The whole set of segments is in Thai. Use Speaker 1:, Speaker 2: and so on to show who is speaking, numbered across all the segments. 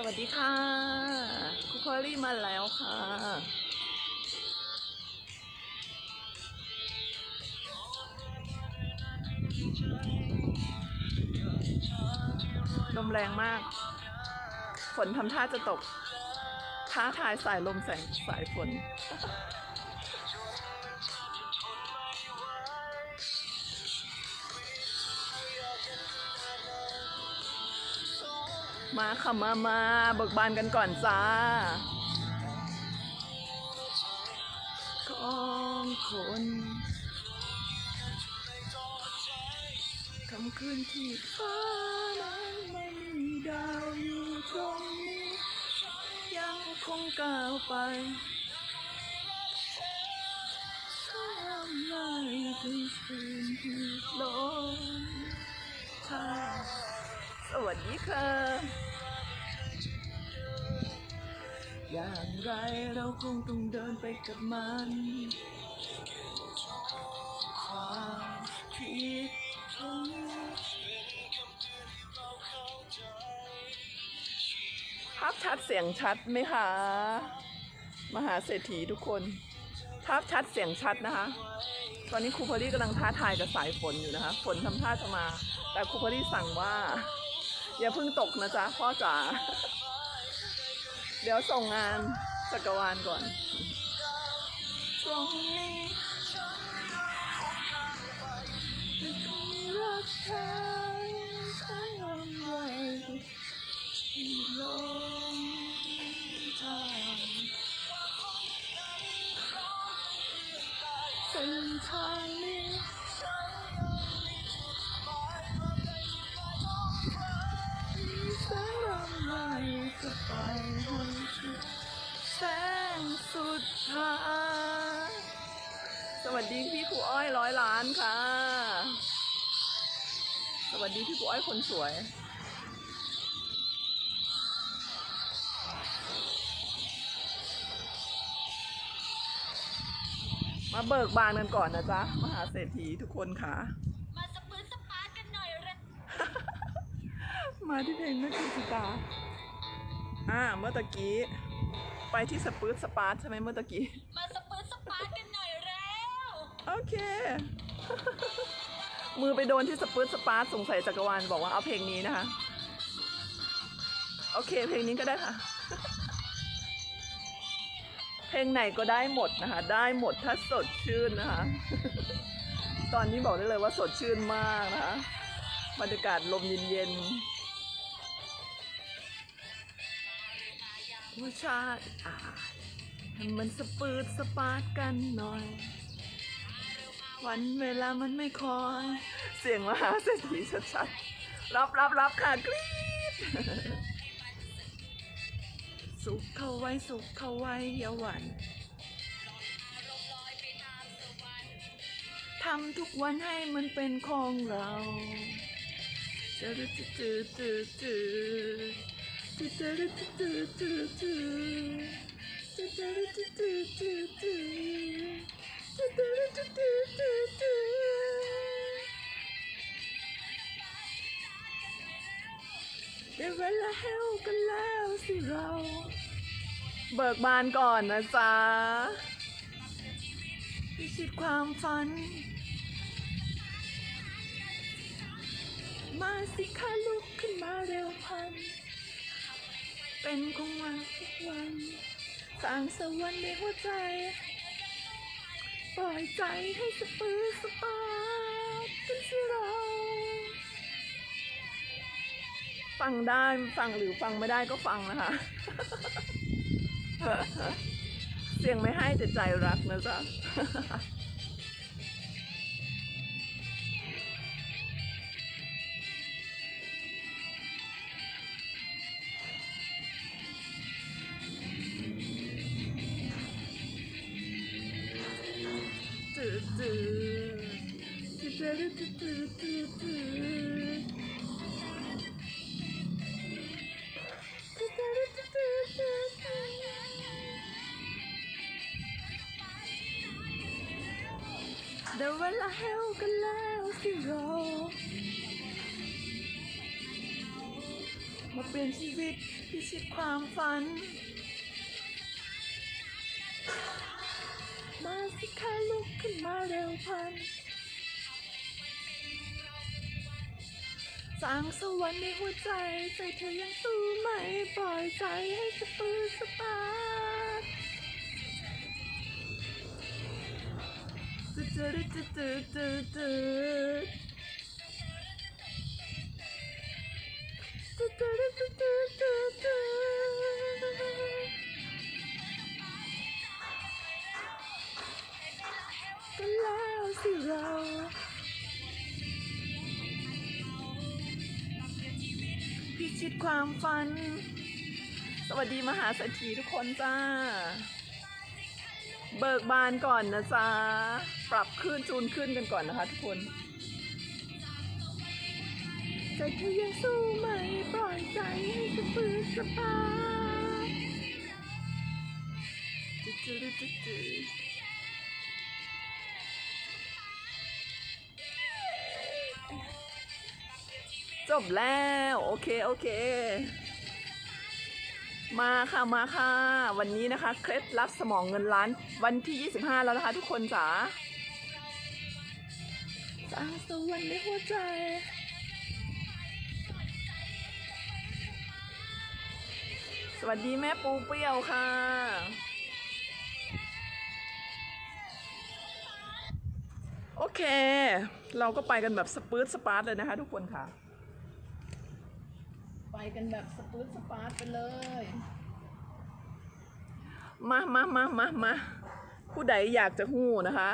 Speaker 1: สวัสดีค่ะคุกคอรี่มาแล้วค่ะ ลมแรงมาก ฝนทำท่าจะตกท้าทายสายลมแสงสายฝน มาค่ะมามาเบิกบานกันก่อนจ้าของคนคำคืนที่ฟ้านั้นไม่มีดาวอยู่ตรงนี้ ยังคงก้าวไปทำลายด้วยคืนที่ลมทาง สวัสดีค่ะ อย่างไรเราคงต้องเดินไปกับมัน ความคิดถึงภาพชัดเสียงชัดไหมคะ มหาเศรษฐีทุกคน ภาพชัดเสียงชัดนะคะ ตอนนี้ครูพอลี่กำลังท้าทายกับสายฝนอยู่นะคะ ฝนทำท่าจะมา แต่ครูพอลี่สั่งว่า อย่าเพิ่งตกนะจ๊ะพ่อจ๋า เดี๋ยวส่งงานจักรวาลก่อนตรงนี้ อ้อยร้อยล้านค่ะ สวัสดีพี่ครูอ้อยคนสวย มาเบิกบานกันก่อนนะจ๊ะ มหาเศรษฐีทุกคนค่ะ
Speaker 2: มาสปืนสปาร์ตกันหน่อยเร็ว
Speaker 1: มาที่เพลงนักกีตาร์อ่าเมื่อตะกี้ ไปที่สปืดสปาร์ตใช่ไหมเมื่อตะกี้
Speaker 2: มาสปืนสปาร์ตกันหน่อยเร็ว
Speaker 1: โอเค มือไปโดนที่สปืดสปาร์สงสัยจักรวาลบอกว่าเอาเพลงนี้นะคะ โอเค เพลงนี้ก็ได้ค่ะ เพลงไหนก็ได้หมดนะคะ ได้หมดถ้าสดชื่นนะคะ ตอนนี้บอกได้เลยว่าสดชื่นมากนะคะบรรยากาศลมเย็นๆผู้ชาติอ่านให้มันสปืดสปาร์กันหน่อย วันเวลามันไม่คอย เสียงมหาเศรษฐีชัดๆ รับรับรับค่ะกรี๊ดสุขเข้าไว้สุขเข้าไว้อย่าหวั่นทำทุกวันให้มันเป็นของเราจืดจืดจืดจืดจืดจืดจืดจืดจืดจืดจืดจืดจืดจืดจืด เวลาเฮลกันแล้วสิเรา เบิกบานก่อนนะจ๊ะพิชิตความฝัน มาสิคะลุกขึ้นมาเร็วพัน เป็นของวันทุกวันสร้างสวรรค์ในหัวใจ ปล่อยใจให้สปื้อสปา ฟังได้ฟังหรือฟังไม่ได้ก็ฟังนะคะ เสียงไม่ให้แต่ใจรักนะจ๊ะ ดี๋ยวเวลาเฮลกันแล้วสิเรามาเปลี่ยนชีวิตพิชิตความฝัน มาสิคะลุกขึ้นมาเร็วพันสร้างสวรรค์ในหัวใจใจเธอยังสู้ไหม ปล่อยใจให้สะปือสะปา จืดก็แล้วสิเราพิชิตความฝัน สวัสดีมหาเศรษฐีทุกคนจ้า เบิกบานก่อนนะจ๊ะ ปรับขึ้นจูนขึ้นกันก่อนนะคะทุกคนใจเธอยังสู้ไหมปล่อยใจให้สะปือสะปาจุดจุดจุดจุดจบแล้ว โอเค โอเค มาค่ะมาค่ะ วันนี้นะคะ เคล็ดลับสมองเงินล้าน วันที่ 25 แล้วนะคะทุกคนจ๋าสาสวรรค์ในหัวใจ สวัสดีแม่ปูเปรี้ยวค่ะ โอเค เราก็ไปกันแบบสปื๊ดสปาร์ตเลยนะคะทุกคนค่ะ ไปกันแบบสปื๊ดสปาร์ตไปเลย มามามามามาผู้ใดอยากจะหู้นะคะ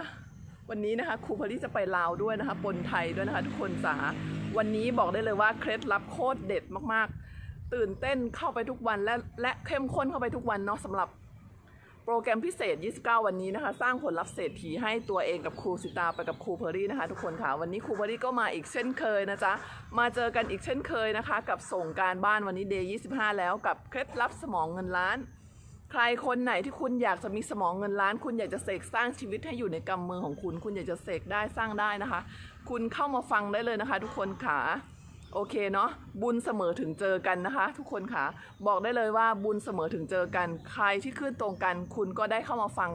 Speaker 1: วันนี้นะคะครูพลิจะไปลาวด้วยนะคะปนไทยด้วยนะคะทุกคนจ๋าวันนี้บอกได้เลยว่าเคล็ดลับโคตรเด็ดมากๆ ตื่นเต้นเข้าไปทุกวันและและเข้มข้นเข้าไปทุกวันเนาะสำหรับ โปรแกรมพิเศษ 29 วันนี้นะคะ สร้างผลลัพธ์เศรษฐีให้ตัวเองกับครูสิตาไปกับครูเพอรี่นะคะ ทุกคนค่ะ วันนี้ครูเพอรี่ก็มาอีกเช่นเคยนะจ๊ะ มาเจอกันอีกเช่นเคยนะคะ กับส่งการบ้านวันนี้เดย์25 แล้วกับเคล็ดลับสมองเงินล้าน ใครคนไหนที่คุณอยากจะมีสมองเงินล้าน คุณอยากจะเสกสร้างชีวิตให้อยู่ในกำมือของคุณ คุณอยากจะเสกได้สร้างได้นะคะ คุณเข้ามาฟังได้เลยนะคะ ทุกคนค่ะ โอเคเนาะบุญเสมอถึงเจอกันนะคะ ทุกคนค่ะ บอกได้เลยว่าบุญเสมอถึงเจอกัน ใครที่ขึ้นตรงกัน คุณก็ได้เข้ามาฟัง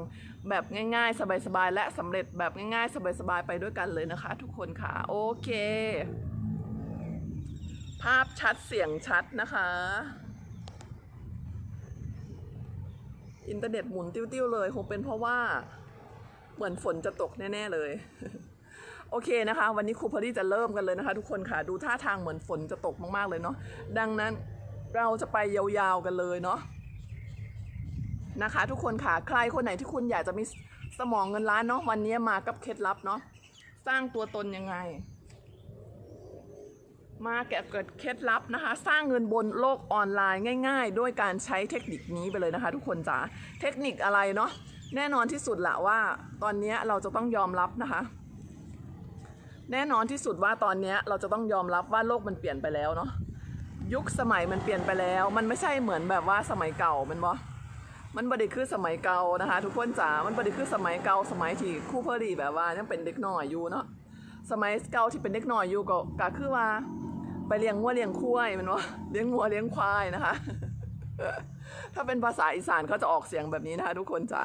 Speaker 1: แบบง่ายๆ สบายๆ และสำเร็จแบบง่ายๆ สบายๆ ไปด้วยกันเลยนะคะ ทุกคนค่ะ โอเค ภาพชัดเสียงชัดนะคะ อินเทอร์เน็ตหมุนติ้วๆเลยคงเป็นเพราะว่าเหมือนฝนจะตกแน่ ๆ เลย โอเคนะคะ วันนี้ครูพอดีจะเริ่มกันเลยนะคะ ทุกคนค่ะดูท่าทางเหมือนฝนจะตกมากๆเลยเนาะดังนั้นเราจะไปยาวๆกันเลยเนาะนะคะ ทุกคนค่ะใครคนไหนที่คุณอยากจะมีสมองเงินล้านเนาะวันนี้มากับเคล็ดลับเนาะสร้างตัวตนยังไง มาแกะเกิดเคล็ดลับนะคะ สร้างเงินบนโลกออนไลน์ง่าย ๆ ด้วยการใช้เทคนิคนี้ไปเลยนะคะ ทุกคนจ๋าเทคนิคอะไรเนาะแน่นอนที่สุดละว่า ตอนนี้เราจะต้องยอมรับนะคะ แน่นอนที่สุดว่าตอนนี้เราจะต้องยอมรับว่าโลกมันเปลี่ยนไปแล้วเนาะยุคสมัยมันเปลี่ยนไปแล้ว มันไม่ใช่เหมือนแบบว่าสมัยเก่ามันบอมันบดีคือสมัยเก่านะคะ ทุกคนจ๋ามันบดีคือสมัยเก่าสมัยที่คู่เพอดีแบบว่ายังเป็นเด็กน้อยอยู่เนาะสมัยเก่าที่เป็นเด็กน้อยอยู่ก็ก็คือว่า ไปเลี้ยงวัวเลี้ยงควายมันว่าเลี้ยงวัวเลี้ยงควายนะคะ ถ้าเป็นภาษาอีสานเขาจะออกเสียงแบบนี้นะคะ ทุกคนจ๋า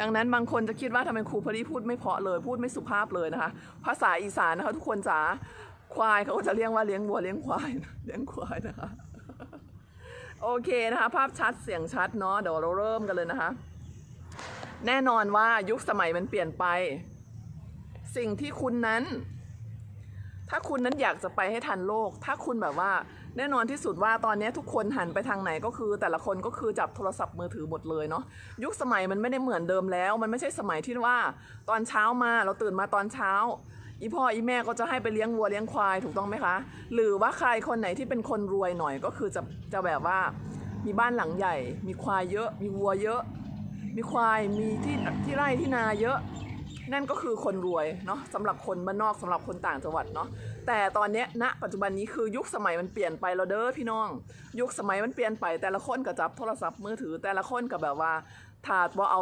Speaker 1: ดังนั้นบางคนจะคิดว่าทำไมครูพอดีพูดไม่เพาะเลย พูดไม่สุภาพเลยนะคะ ภาษาอีสานนะคะทุกคนจ๋าควายเขาก็จะเรียกว่าเลี้ยงวัวเลี้ยงควายเลี้ยงควายนะคะโอเคนะคะ ภาพชัดเสียงชัดเนาะเดี๋ยวเราเริ่มกันเลยนะคะ แน่นอนว่ายุคสมัยมันเปลี่ยนไป สิ่งที่คุณนั้น ถ้าคุณนั้นอยากจะไปให้ทันโลก ถ้าคุณแบบว่า แน่นอนที่สุดว่าตอนนี้ทุกคนหันไปทางไหนก็คือ แต่ละคนก็คือจับโทรศัพท์มือถือหมดเลยเนาะยุคสมัยมันไม่ได้เหมือนเดิมแล้ว มันไม่ใช่สมัยที่ว่า ตอนเช้ามาเราตื่นมาตอนเช้าอีพ่ออีแม่ก็จะให้ไปเลี้ยงวัวเลี้ยงควายถูกต้องไหมคะ หรือว่าใครคนไหนที่เป็นคนรวยหน่อยก็คือจะจะแบบว่ามีบ้านหลังใหญ่ มีควายเยอะ มีวัวเยอะ มีควายมีที่ที่ไร่ที่นาเยอะ นั่นก็คือคนรวยเนาะสำหรับคนบ้านนอกสำหรับคนต่างจังหวัดเนาะแต่ตอนนี้ยณปัจจุบันนี้คือยุคสมัยมันเปลี่ยนไปแล้วเด้อพี่น้อง ยุคสมัยมันเปลี่ยนไป แต่ละคนก็จับโทรศัพท์มือถือ แต่ละคนก็แบบว่าถาดว่าเอา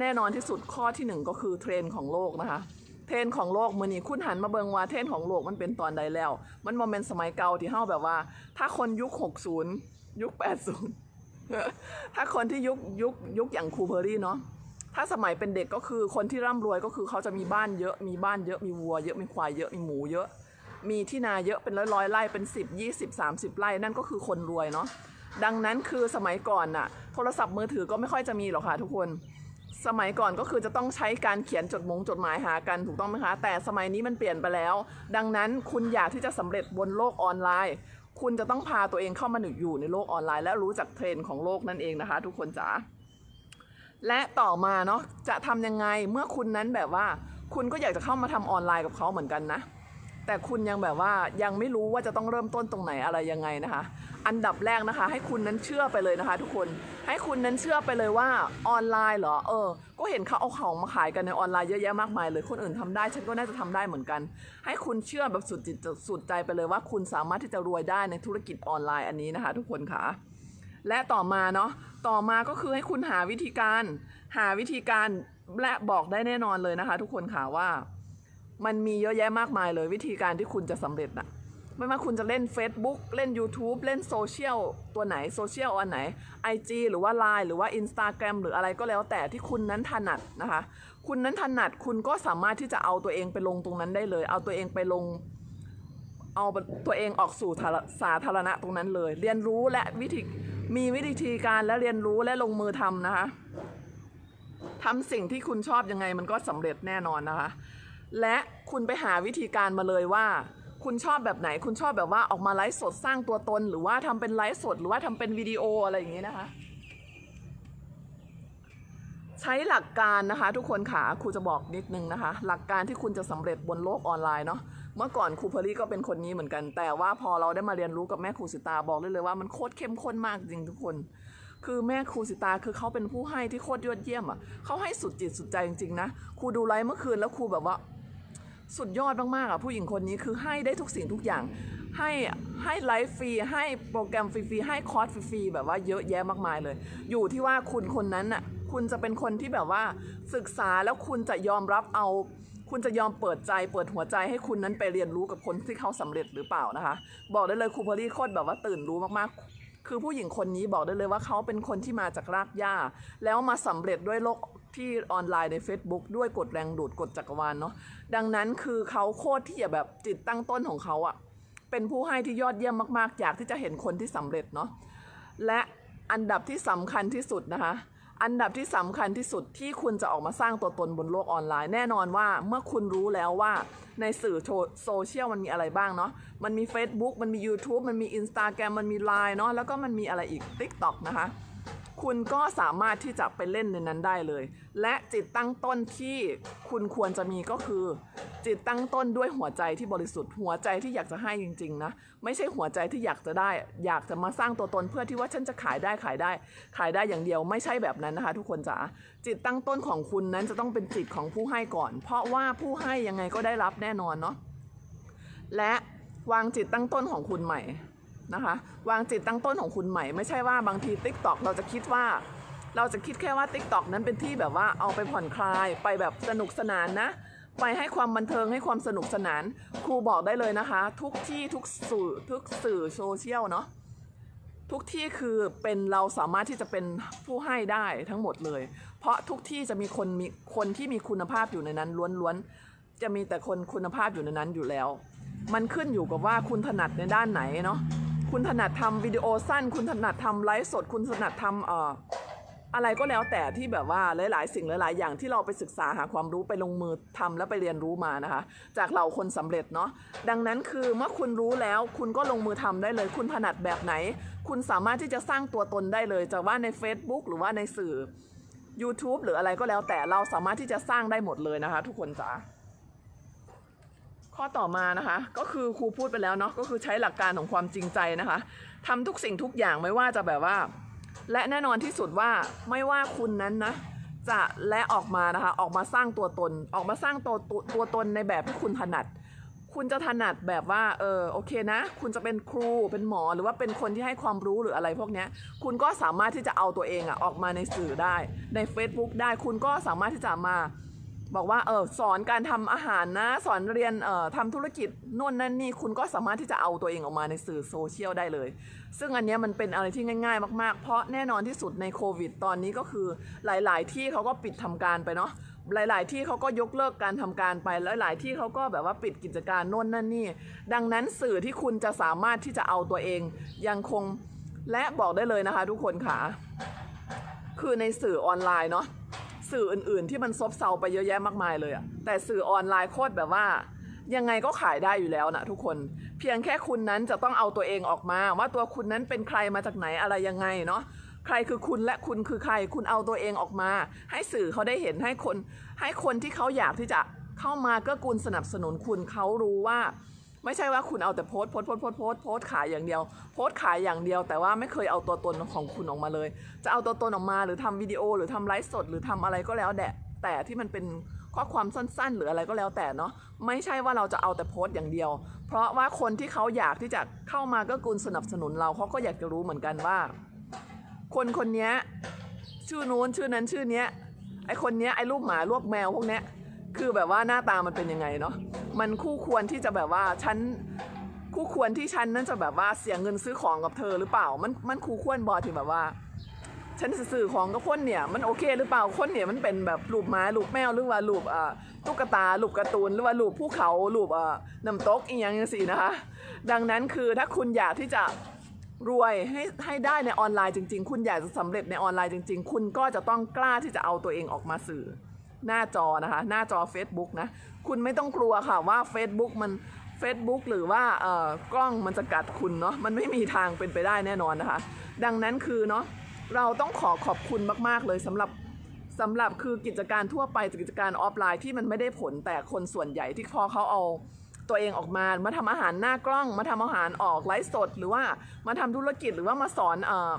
Speaker 1: แน่นอนที่สุดข้อที่หนึ่งก็คือเทรนของโลกนะคะเทรนของโลกมือนี้คุณหันมาเบิงว่าเทรนของโลกมันเป็นตอนใดแล้ว มันโมเมนต์สมัยเก่าที่เฮาแบบว่า ถ้าคนยุค 60 ยุค 80 ถ้าคนที่ยุคยุคยุคอย่างครูเพอรี่เนาะ ถ้าสมัยเป็นเด็กก็คือคนที่ร่ำรวยก็คือเขาจะมีบ้านเยอะมีบ้านเยอะมีวัวเยอะมีควายเยอะมีหมูเยอะ มีที่นาเยอะเป็นร้อยร้อยไร่เป็น10 20 30 ไร่นั่นก็คือคนรวยเนาะดังนั้นคือสมัยก่อนน่ะ โทรศัพท์มือถือก็ไม่ค่อยจะมีหรอกค่ะทุกคน สมัยก่อนก็คือจะต้องใช้การเขียนจดมงจดหมายหากันถูกต้องไหมคะ แต่สมัยนี้มันเปลี่ยนไปแล้ว ดังนั้นคุณอยากที่จะสำเร็จบนโลกออนไลน์ คุณจะต้องพาตัวเองเข้ามาอยู่ในโลกออนไลน์ และรู้จักเทรนด์ของโลกนั่นเองนะคะ ทุกคนจ๋า และต่อมาเนาะจะทำยังไงเมื่อคุณนั้นแบบว่า คุณก็อยากจะเข้ามาทำออนไลน์กับเขาเหมือนกันนะ แต่คุณยังแบบว่ายังไม่รู้ว่าจะต้องเริ่มต้นตรงไหนอะไรยังไงนะคะ อันดับแรกนะคะ ให้คุณนั้นเชื่อไปเลยนะคะ ทุกคนให้คุณนั้นเชื่อไปเลยว่าออนไลน์เหรอเออ ก็เห็นเขาเอาของมาขายกันในออนไลน์เยอะแยะมากมายเลยคนอื่นทำได้ ฉันก็น่าจะทำได้เหมือนกัน ให้คุณเชื่อแบบสุดจิตสุดใจไปเลยว่าคุณสามารถที่จะรวยได้ในธุรกิจออนไลน์อันนี้นะคะ ทุกคนค่ะ และต่อมาเนาะต่อมาก็คือให้คุณหาวิธีการ หาวิธีการและบอกได้แน่นอนเลยนะคะ ทุกคนค่ะว่า มันมีเยอะแยะมากมายเลยวิธีการที่คุณจะสำเร็จนะไม่ว่าคุณจะเล่น Facebook เล่น YouTube เล่นโซเชียลตัวไหนโซเชียลอันไหน IG หรือว่า Line หรือว่า Instagram หรืออะไรก็แล้วแต่ที่คุณนั้นถนัดนะคะ คุณนั้นถนัดคุณก็สามารถที่จะเอาตัวเองไปลงตรงนั้นได้เลย เอาตัวเองไปลง เอาตัวเองออกสู่สาธารณะตรงนั้นเลย เรียนรู้และวิธี มีวิธีการและเรียนรู้และลงมือทำนะคะทำสิ่งที่คุณชอบยังไงมันก็สำเร็จแน่นอนนะคะ และคุณไปหาวิธีการมาเลยว่า คุณชอบแบบไหน คุณชอบแบบว่าออกมาไลฟ์สดสร้างตัวตน หรือว่าทำเป็นไลฟ์สด หรือว่าทำเป็นวิดีโออะไรอย่างนี้นะคะ ใช้หลักการนะคะ ทุกคนค่ะครูจะบอกนิดนึงนะคะ หลักการที่คุณจะสำเร็จบนโลกออนไลน์เนาะ เมื่อก่อนครูเพอรี่ก็เป็นคนนี้เหมือนกัน แต่ว่าพอเราได้มาเรียนรู้กับแม่ครูสิตาบอกได้เลยว่ามันโคตรเข้มข้นมากจริงทุกคน คือแม่ครูสิตาคือเขาเป็นผู้ให้ที่โคตรยอดเยี่ยมอะเขาให้สุดจิตสุดใจจริงๆนะครูดูไลฟ์เมื่อคืนแล้วครูแบบว่าสุดยอดมากๆอะผู้หญิงคนนี้คือให้ได้ทุกสิ่งทุกอย่าง ให้ให้ไลฟ์ฟรีให้โปรแกรมฟรีๆให้คอร์สฟรีๆแบบว่าเยอะแยะมากมายเลย อยู่ที่ว่าคุณคนนั้นน่ะคุณจะเป็นคนที่แบบว่าศึกษาแล้วคุณจะยอมรับเอา คุณจะยอมเปิดใจเปิดหัวใจให้คุณนั้นไปเรียนรู้กับคนที่เขาสำเร็จหรือเปล่านะคะ บอกได้เลยครูเพอรี่โคตรแบบว่าตื่นรู้มากๆ คือผู้หญิงคนนี้บอกได้เลยว่าเขาเป็นคนที่มาจากรากหญ้า แล้วมาสำเร็จด้วยโลกที่ออนไลน์ใน Facebook ด้วยกฎแรงดูดกฎจักรวาลเนาะดังนั้นคือเขาโคตรที่จะแบบจิตตั้งต้นของเขาอะเป็นผู้ให้ที่ยอดเยี่ยมมากๆ อยากที่จะเห็นคนที่สำเร็จเนาะและอันดับที่สำคัญที่สุดนะคะ อันดับที่สำคัญที่สุดที่คุณจะออกมาสร้างตัวตนบนโลกออนไลน์ แน่นอนว่าเมื่อคุณรู้แล้วว่าในสื่อโซเชียลมันมีอะไรบ้างเนาะ มันมี Facebook มันมี YouTube มันมี Instagram มันมี Line เนาะ แล้วก็มันมีอะไรอีก TikTok นะคะ คุณก็สามารถที่จะไปเล่นในนั้นได้เลย และจิตตั้งต้นที่คุณควรจะมีก็คือ จิตตั้งต้นด้วยหัวใจที่บริสุทธิ์หัวใจที่อยากจะให้จริงๆนะไม่ใช่หัวใจที่อยากจะได้ อยากจะมาสร้างตัวตนเพื่อที่ว่าฉันจะขายได้ขายได้ ขายได้อย่างเดียวไม่ใช่แบบนั้นนะคะ ทุกคนจ๋าจิตตั้งต้นของคุณนั้นจะต้องเป็นจิตของผู้ให้ก่อน เพราะว่าผู้ให้ยังไงก็ได้รับแน่นอนเนาะและวางจิตตั้งต้นของคุณใหม่ นะคะ วางจิตตั้งต้นของคุณใหม่ ไม่ใช่ว่าบางที t ิ k t o k เราจะคิดว่า เราจะคิดแค่ว่า t ิ k t o k นั้นเป็นที่แบบว่าเอาไปผ่อนคลายไปแบบสนุกสนานนะ ไปให้ความบันเทิงให้ความสนุกสนาน ครูบอกได้เลยนะคะ ทุกที่ทุกสื่อทุกสื่อโซเชียลเนาะทุกที่คือเป็นเราสามารถที่จะเป็นผู้ให้ได้ทั้งหมดเลย เพราะทุกที่จะมีคนมีคนที่มีคุณภาพอยู่ในนั้นล้วนๆจะมีแต่คนคุณภาพอยู่ในนั้นอยู่แล้ว มันขึ้นอยู่กับว่าคุณถนัดในด้านไหนเนาะ คุณถนัดทำวิดีโอสั้น คุณถนัดทำไลฟ์สด คุณถนัดทำเอ่ออะไรก็แล้วแต่ที่แบบว่าหลาย ๆ สิ่งหลาย ๆ อย่างที่เราไปศึกษาหาความรู้ไปลงมือทำแล้วไปเรียนรู้มานะคะ จากเราคนสำเร็จเนาะดังนั้นคือเมื่อคุณรู้แล้วคุณก็ลงมือทำได้เลย คุณถนัดแบบไหน คุณสามารถที่จะสร้างตัวตนได้เลยจะว่าใน Facebook หรือว่าในสื่อ YouTube หรืออะไรก็แล้วแต่เราสามารถที่จะสร้างได้หมดเลยนะคะ ทุกคนจ๋า ข้อต่อมานะคะ ก็คือครูพูดไปแล้วเนาะก็คือใช้หลักการของความจริงใจนะคะทำทุกสิ่งทุกอย่างไม่ว่าจะแบบว่า และแน่นอนที่สุดว่าไม่ว่าคุณนั้นนะจะและออกมานะคะ ออกมาสร้างตัวตน ออกมาสร้างตัวตัวตัวตนในแบบที่คุณถนัด คุณจะถนัดแบบว่าเออโอเคนะ คุณจะเป็นครูเป็นหมอหรือว่าเป็นคนที่ให้ความรู้หรืออะไรพวกเนี้ยคุณก็สามารถที่จะเอาตัวเองอะออกมาในสื่อได้ใน Facebook ได้คุณก็สามารถที่จะมา บอกว่าเออสอนการทำอาหารนะ สอนเรียนเอ่อทำธุรกิจนู่นนั่นนี่คุณก็สามารถที่จะเอาตัวเองออกมาในสื่อโซเชียลได้เลย ซึ่งอันนี้มันเป็นอะไรที่ง่าย ๆ มากๆ เพราะแน่นอนที่สุดในโควิด ตอนนี้ก็คือหลาย ๆ ที่เขาก็ปิดทำการไปเนาะหลาย ๆ ที่เขาก็ยกเลิกการทำการไปหลายๆที่เขาก็แบบว่าปิดกิจการโน่นนั่นนี่ ดังนั้นสื่อที่คุณจะสามารถที่จะเอาตัวเอง ยังคงและบอกได้เลยนะคะ ทุกคนค่ะ คือในสื่อออนไลน์เนาะ สื่ออื่น ๆ ที่มันซบเซาไปเยอะแยะมากมายเลยอะแต่สื่อออนไลน์โคตรแบบว่า ยังไงก็ขายได้อยู่แล้วนะทุกคน เพียงแค่คุณนั้นจะต้องเอาตัวเองออกมา ว่าตัวคุณนั้นเป็นใครมาจากไหนอะไรยังไงเนาะใครคือคุณและคุณคือใครคุณเอาตัวเองออกมา ให้สื่อเขาได้เห็นให้คน ให้คนที่เขาอยากที่จะเข้ามาก็กูลสนับสนุนคุณเขารู้ว่า ไม่ใช่ว่าคุณเอาแต่โพส์โพส์โพส์โพส์โพสต์โพสขายอย่างเดียว โพส์ขายอย่างเดียว แต่ว่าไม่เคยเอาตัวตนของคุณออกมาเลย จะเอาตัวตนออกมาหรือทำวิดีโอหรือทำไลฟ์สดหรือทำอะไรก็แล้วแต่แต่ที่มันเป็นข้อความสั้นๆ หรืออะไรก็แล้วแต่เนาะไม่ใช่ว่าเราจะเอาแต่โพสต์อย่างเดียว เพราะว่าคนที่เขาอยากที่จะเข้ามาก็กูลสนับสนุนเราเขาก็อยากจะรู้เหมือนกันว่า คนคนนี้ชื่อนู้นชื่อนั้นชื่อเนี้ยไอคนเนี้ยไอรูปหมารูปแมวพวกเนี้ยคือแบบว่าหน้าตามันเป็นยังไงเนาะ มันคู่ควรที่จะแบบว่าฉันคู่ควรที่ฉันนั้นจะแบบว่าเสียเงินซื้อของกับเธอหรือเปล่า มันมันคู่ควรบอที่แบบว่า ฉันสื่อของกับคนเนี่ยมันโอเคหรือเปล่าคนเนี่ยมันเป็นแบบรูปหม้ารูปแมวหรือว่ารูปอ่าตุ๊กตารูปการ์ตูนหรือว่ารูปภูเขารูปอ่าน้ำตกอีกอย่างสินะคะ ดังนั้นคือถ้าคุณอยากที่จะรวยให้ให้ได้ในออนไลน์จริง ๆ คุณอยากจะสำเร็จในออนไลน์จริง ๆ คุณก็จะต้องกล้าที่จะเอาตัวเองออกมาสื่อ หน้าจอนะคะ หน้าจอ Facebook นะ คุณไม่ต้องกลัวค่ะว่า Facebook มัน Facebook หรือว่าเอ่อกล้องมันจะกัดคุณเนาะมันไม่มีทางเป็นไปได้แน่นอนนะคะ ดังนั้นคือเนาะเราต้องขอขอบคุณมาก ๆ เลยสำหรับสำหรับคือกิจการทั่วไปกิจการออฟไลน์ที่มันไม่ได้ผลแต่คนส่วนใหญ่ที่พอเขาเอาตัวเองออกมามาทำอาหารหน้ากล้อง มาทำอาหารออกไลฟ์สด หรือว่ามาทำธุรกิจหรือว่ามาสอนเอ่อ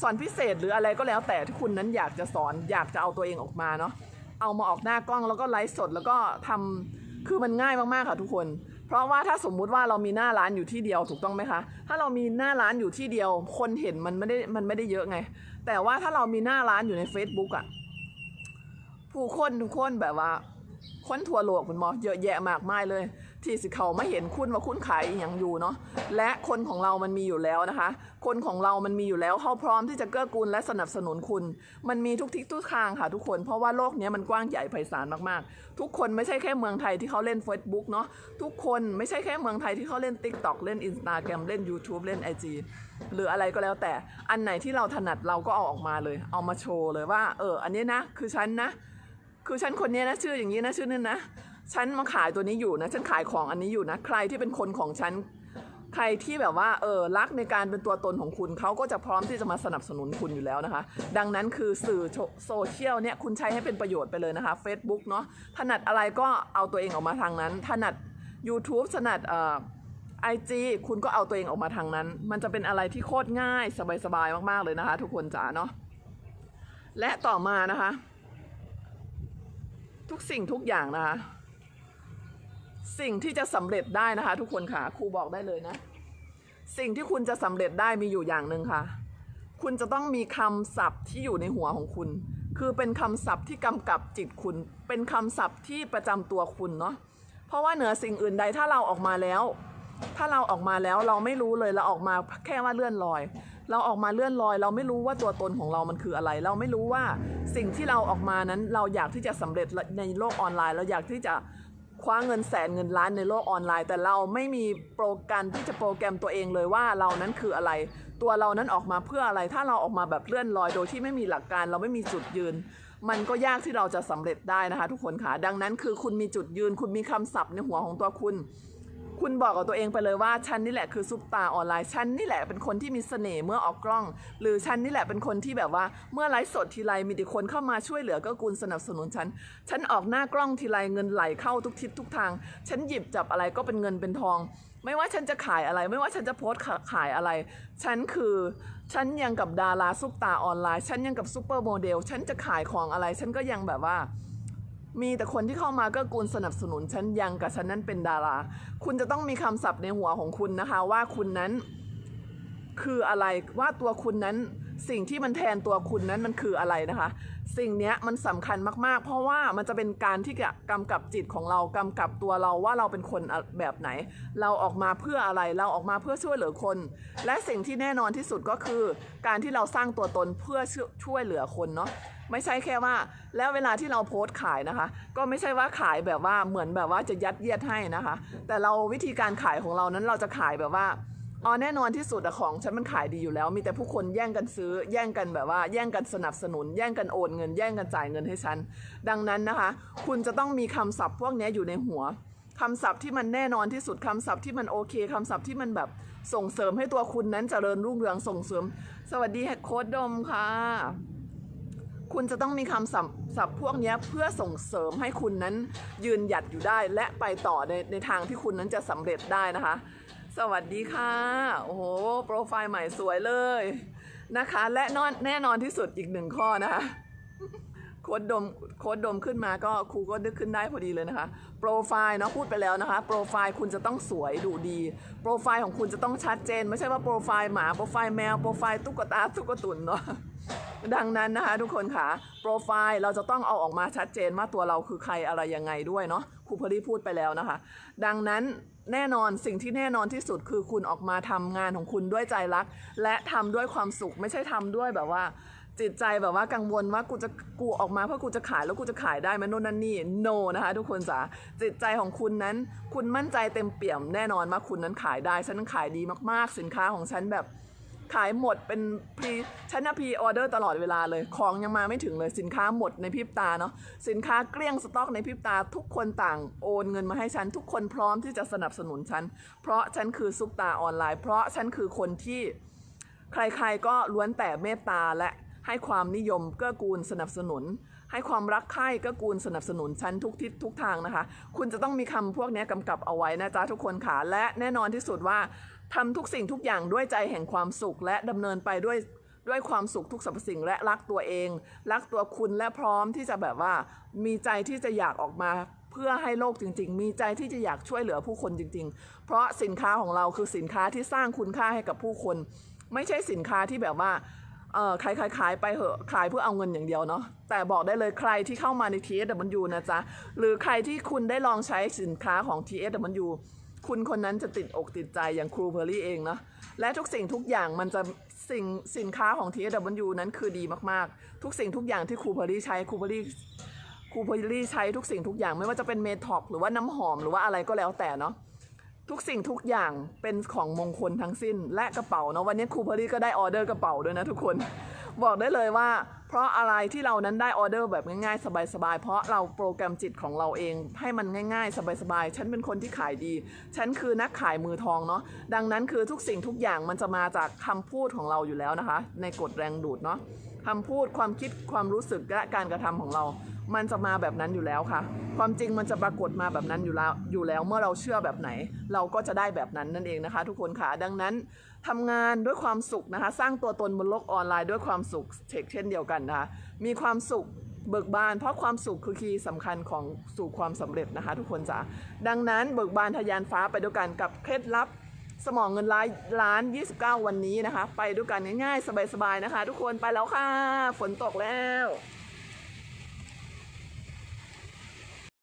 Speaker 1: สอนพิเศษหรืออะไรก็แล้วแต่ที่คุณนั้นอยากจะสอนอยากจะเอาตัวเองออกมาเนาะ เอามาออกหน้ากล้องแล้วก็ไลฟ์สดแล้วก็ทำคือมันง่ายมากๆค่ะทุกคน เพราะว่าถ้าสมมุติว่าเรามีหน้าร้านอยู่ที่เดียวถูกต้องไหมคะ ถ้าเรามีหน้าร้านอยู่ที่เดียว คนเห็นมันไม่ได้มันไม่ได้เยอะไง แต่ว่าถ้าเรามีหน้าร้านอยู่ใน Facebook อะผู้คนทุกคนแบบว่า คนทั่วโลกมันมอเยอะแยะมากมายเลย ที่สิเขาไม่เห็นคุณว่าคุณขายอย่างอยู่เนาะและคนของเรามันมีอยู่แล้วนะคะ คนของเรามันมีอยู่แล้วเขาพร้อมที่จะเกื้อกูลและสนับสนุนคุณ มันมีทุกทิศทุกทางค่ะทุกคน เพราะว่าโลกนี้มันกว้างใหญ่ไพศาลมากๆ ทุกคนไม่ใช่แค่เมืองไทยที่เขาเล่น Facebook เนาะทุกคนไม่ใช่แค่เมืองไทยที่เขาเล่น TikTok เล่น Instagram เล่น YouTube เล่น IG หรืออะไรก็แล้วแต่อันไหนที่เราถนัดเราก็เอาออกมาเลย เอามาโชว์เลยว่า เออ อันนี้นะ คือฉันนะ คือฉันคนนี้นะชื่ออย่างนี้นะชื่อนั่นนะ ฉันมาขายตัวนี้อยู่นะ ฉันขายของอันนี้อยู่นะ ใครที่เป็นคนของฉัน ใครที่แบบว่าเออรักในการเป็นตัวตนของคุณเขาก็จะพร้อมที่จะมาสนับสนุนคุณอยู่แล้วนะคะ ดังนั้นคือสื่อโซเชียลเนี่ยคุณใช้ให้เป็นประโยชน์ไปเลยนะคะ Facebook เนาะถนัดอะไรก็เอาตัวเองออกมาทางนั้นถนัด YouTube ถนัดเอ่อไอจีคุณก็เอาตัวเองออกมาทางนั้น มันจะเป็นอะไรที่โคตรง่ายสบายๆมากๆเลยนะคะ ทุกคนจ๋าเนาะและต่อมานะคะ ทุกสิ่งทุกอย่างนะคะ สิ่งที่จะสำเร็จได้นะคะ ทุกคนค่ะครูบอกได้เลยนะ สิ่งที่คุณจะสำเร็จได้มีอยู่อย่างหนึ่งค่ะ คุณจะต้องมีคำศัพท์ที่อยู่ในหัวของคุณ คือเป็นคำศัพท์ที่กำกับจิตคุณ เป็นคำศัพท์ที่ประจำตัวคุณเนาะเพราะว่าเหนือสิ่งอื่นใดถ้าเราออกมาแล้ว ถ้าเราออกมาแล้วเราไม่รู้เลยเราออกมาแค่ว่าเลื่อนลอย เราออกมาเลื่อนลอย เราไม่รู้ว่าตัวตนของเรามันคืออะไร เราไม่รู้ว่าสิ่งที่เราออกมานั้นเราอยากที่จะสำเร็จในโลกออนไลน์ เราอยากที่จะ คว้าเงินแสนเงินล้านในโลกออนไลน์ แต่เราไม่มีโปรแกรมที่จะโปรแกรมตัวเองเลยว่าเรานั้นคืออะไร ตัวเรานั้นออกมาเพื่ออะไร ถ้าเราออกมาแบบเลื่อนลอยโดยที่ไม่มีหลักการเราไม่มีจุดยืน มันก็ยากที่เราจะสำเร็จได้นะคะ ทุกคนค่ะดังนั้นคือคุณมีจุดยืน คุณมีคำศัพท์ในหัวของตัวคุณ คุณบอกกับตัวเองไปเลยว่าฉันนี่แหละคือซุปตาออนไลน์ฉันนี่แหละเป็นคนที่มีเสน่ห์เมื่อออกกล้อง หรือฉันนี่แหละเป็นคนที่แบบว่าเมื่อไลฟ์สดทีไรมีแต่คนเข้ามาช่วยเหลือก็กูลสนับสนุนฉัน ฉันออกหน้ากล้องทีไรเงินไหลเข้าทุกทิศทุกทาง ฉันหยิบจับอะไรก็เป็นเงินเป็นทอง ไม่ว่าฉันจะขายอะไร ไม่ว่าฉันจะโพสต์ขขายอะไร ฉันคือฉันยังกับดาราซุปตาออนไลน์ ฉันยังกับซูเปอร์โมเดลฉันจะขายของอะไร ฉันก็ยังแบบว่า มีแต่คนที่เข้ามาก็กูลสนับสนุนฉันยังกับฉันนั้นเป็นดารา คุณจะต้องมีคำศัพท์ในหัวของคุณนะคะ ว่าคุณนั้น คืออะไรว่าตัวคุณนั้นสิ่งที่มันแทนตัวคุณนั้นมันคืออะไรนะคะ สิ่งเนี้ยมันสำคัญมากๆ เพราะว่ามันจะเป็นการที่จะกำกับจิตของเรากำกับตัวเราว่าเราเป็นคนแบบไหน เราออกมาเพื่ออะไรเราออกมาเพื่อช่วยเหลือคน และสิ่งที่แน่นอนที่สุดก็คือ การที่เราสร้างตัวตนเพื่อช่วยเหลือคนเนาะไม่ใช่แค่ว่า แล้วเวลาที่เราโพสต์ขายนะคะ ก็ไม่ใช่ว่าขายแบบว่าเหมือนแบบว่าจะยัดเยียดให้นะคะ แต่เราวิธีการขายของเรานั้นเราจะขายแบบว่า อ๋อแน่นอนที่สุดอะของฉันมันขายดีอยู่แล้ว มีแต่ผู้คนแย่งกันซื้อ แย่งกันแบบว่า แย่งกันสนับสนุน แย่งกันโอนเงิน แย่งกันจ่ายเงินให้ฉัน ดังนั้นนะคะ คุณจะต้องมีคำศัพท์พวกนี้อยู่ในหัวคำศัพท์ที่มันแน่นอนที่สุดคำศัพท์ที่มันโอเคคำศัพท์ที่มันแบบส่งเสริมให้ตัวคุณนั้นเจริญรุ่งเรืองส่งเสริม สวัสดีแฮกโค้ดดมค่ะคุณจะต้องมีคำศัพท์ศัพท์พวกนี้เพื่อส่งเสริมให้คุณนั้นยืนหยัดอยู่ได้ และไปต่อในในทางที่คุณนั้นจะสำเร็จได้นะคะ สวัสดีค่ะ โอ้โห โปรไฟล์ใหม่สวยเลยนะคะ และนอนแน่นอนที่สุดอีกหนึ่งข้อนะคะโค้ดดมโค้ดดมขึ้นมาก็ครูก็นึกขึ้นได้พอดีเลยนะคะโปรไฟล์เนาะพูดไปแล้วนะคะโปรไฟล์คุณจะต้องสวยดูดีโปรไฟล์ของคุณจะต้องชัดเจน ไม่ใช่ว่าโปรไฟล์หมาโปรไฟล์แมวโปรไฟล์ตุ๊กตาตุ๊กตุนเนาะดังนั้นนะคะทุกคนค่ะโปรไฟล์เราจะต้องเอาออกมาชัดเจนว่าตัวเราคือใครอะไรยังไงด้วยเนาะครูพอดีพูดไปแล้วนะคะ ดังนั้น แน่นอนสิ่งที่แน่นอนที่สุดคือคุณออกมาทำงานของคุณด้วยใจรัก และทำด้วยความสุขไม่ใช่ทำด้วยแบบว่า จิตใจแบบว่ากังวลว่ากูจะกูออกมาเพื่อกูจะขายแล้วกูจะขายได้ไหมโน่นนั่นนี่ no นะคะทุกคนจ๋าจิตใจของคุณนั้น คุณมั่นใจเต็มเปี่ยมแน่นอนว่าคุณนั้นขายได้ฉันนั้นขายดีมากๆ สินค้าของฉันแบบ ขายหมดเป็นพรีฉันนะพรีออเดอร์ตลอดเวลาเลย ของยังมาไม่ถึงเลยสินค้าหมดในพริบตาเนาะสินค้าเกลี้ยงสต็อกในพริบตา ทุกคนต่างโอนเงินมาให้ฉัน ทุกคนพร้อมที่จะสนับสนุนฉัน เพราะฉันคือซุปตาออนไลน์ เพราะฉันคือคนที่ใครๆก็ล้วนแต่เมตตาและให้ความนิยมเกื้อกูลสนับสนุน ให้ความรักใคร่เกื้อกูลสนับสนุนฉันทุกทิศทุกทางนะคะ คุณจะต้องมีคำพวกนี้กำกับเอาไว้นะจ๊ะทุกคนค่ะและแน่นอนที่สุดว่า ทำทุกสิ่งทุกอย่างด้วยใจแห่งความสุขและดำเนินไปด้วยด้วยความสุขทุกสรรพสิ่งและรักตัวเอง รักตัวคุณและพร้อมที่จะแบบว่า มีใจที่จะอยากออกมาเพื่อให้โลกจริง ๆ มีใจที่จะอยากช่วยเหลือผู้คนจริง ๆ เพราะสินค้าของเราคือสินค้าที่สร้างคุณค่าให้กับผู้คน ไม่ใช่สินค้าที่แบบว่าเออขายขายขายไปเหอะขายเพื่อเอาเงินอย่างเดียวเนาะแต่บอกได้เลยใครที่เข้ามาใน TSW นะจ๊ะหรือใครที่คุณได้ลองใช้สินค้าของ TSW คุณคนนั้นจะติดอกติดใจอย่างครูเพอร์รี่เองเนาะและทุกสิ่งทุกอย่างมันจะสิ่งสินค้าของ TSW นั้นคือดีมากๆ ทุกสิ่งทุกอย่างที่ครูเพอร์รี่ใช้ครูเพอร์รี่ครูเพอลลี่ใช้ทุกสิ่งทุกอย่างไม่ว่าจะเป็นเมท็อปหรือว่าน้ำหอมหรือว่าอะไรก็แล้วแต่เนาะทุกสิ่งทุกอย่างเป็นของมงคลทั้งสิ้นและกระเป๋าเนาะวันนี้ครูเพอลลี่ก็ได้ออเดอร์กระเป๋าด้วยนะทุกคน บอกได้เลยว่า เพราะอะไรที่เรานั้นได้ออเดอร์แบบง่ายๆ สบายๆ เพราะเราโปรแกรมจิตของเราเอง ให้มันง่ายๆ สบายๆ ฉันเป็นคนที่ขายดี ฉันคือนักขายมือทองเนาะดังนั้นคือทุกสิ่งทุกอย่างมันจะมาจากคำพูดของเราอยู่แล้วนะคะ ในกฎแรงดูดเนาะคำพูดความคิดความรู้สึกและการกระทำของเรา มันจะมาแบบนั้นอยู่แล้วค่ะ ความจริงมันจะปรากฏมาแบบนั้นอยู่แล้วอยู่แล้วเมื่อเราเชื่อแบบไหน เราก็จะได้แบบนั้นนั่นเองนะคะ ทุกคนค่ะดังนั้นทำงานด้วยความสุขนะคะ สร้างตัวตนบนโลกออนไลน์ด้วยความสุขเชกเช่นเดียวกันนะคะมีความสุขเบิกบานเพราะความสุขคือคีย์สำคัญของสู่ความสำเร็จนะคะ ทุกคนจ๋าดังนั้นเบิกบานทะยานฟ้าไปด้วยกันกับเคล็ดลับสมองเงินล้านล้าน 29 วันนี้นะคะ ไปด้วยกันง่ายๆ สบายๆนะคะ ทุกคนไปแล้วค่ะ ฝนตกแล้ว